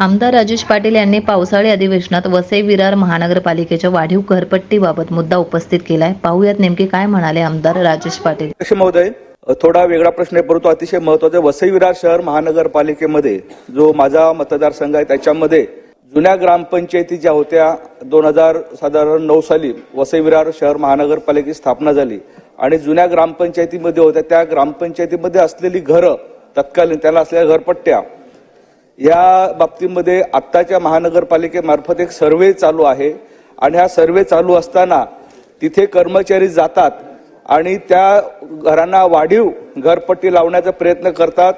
आमदार राजेश पाटील यांनी पावसाळी अधिवेशनात वसई विरार महानगरपालिकेच्या वाढीव घरपट्टीबाबत मुद्दा उपस्थित केलाय. पाहूयात नेमके काय म्हणाले आमदार राजेश पाटील. कसे महोदय थोडा वेगळा प्रश्न आहे परंतु अतिशय महत्त्वाचा आहे. वसई विरार शहर महानगरपालिकेमध्ये जो माझा मतदारसंघ आहे त्याच्यामध्ये जुन्या ग्रामपंचायती ज्या होत्या दोन हजार साधारण नऊ साली वसई विरार शहर महानगरपालिकेची स्थापना झाली. आणि जुन्या ग्रामपंचायतीमध्ये होत्या त्या ग्रामपंचायतीमध्ये असलेली घरं तत्कालीन त्याला असलेल्या घरपट्ट्या या बाबतीमध्ये आत्ताच्या महानगरपालिकेमार्फत एक सर्वे चालू आहे. आणि हा सर्वे चालू असताना तिथे कर्मचारी जातात आणि त्या घरांना वाढीव घरपट्टी लावण्याचा प्रयत्न करतात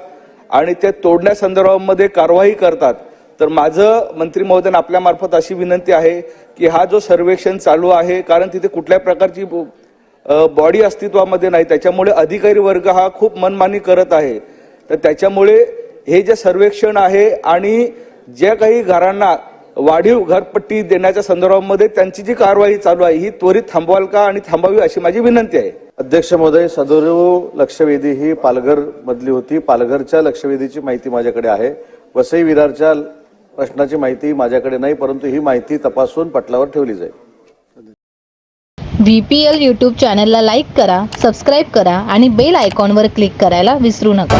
आणि ते तोडण्यासंदर्भामध्ये कारवाई करतात. तर माझं मंत्री महोदय आपल्यामार्फत अशी विनंती आहे की हा जो सर्वेक्षण चालू आहे कारण तिथे कुठल्या प्रकारची बॉडी अस्तित्वामध्ये नाही. त्याच्यामुळे अधिकारी वर्ग हा खूप मनमानी करत आहे. तर त्याच्यामुळे हे जे सर्वेक्षण आहे आणि ज्या काही घरांना वाढीव घरपट्टी देण्याच्या संदर्भामध्ये त्यांची जी कारवाई चालू आहे ही त्वरित थांबवाल का आणि थांबावी अशी माझी विनंती आहे. अध्यक्ष महोदय सदोरव लक्षवेधी ही पालघर मधली होती. पालघरच्या लक्षवेधीची माहिती माझ्याकडे आहे. वसई विरारच्या प्रश्नाची माहिती माझ्याकडे नाही परंतु ही माहिती तपासून पटलावर ठेवली जाईल. व्ही पी एल यूट्यूब चॅनलला लाईक करा सबस्क्राईब करा आणि बेल आयकॉनवर क्लिक करायला विसरू नका.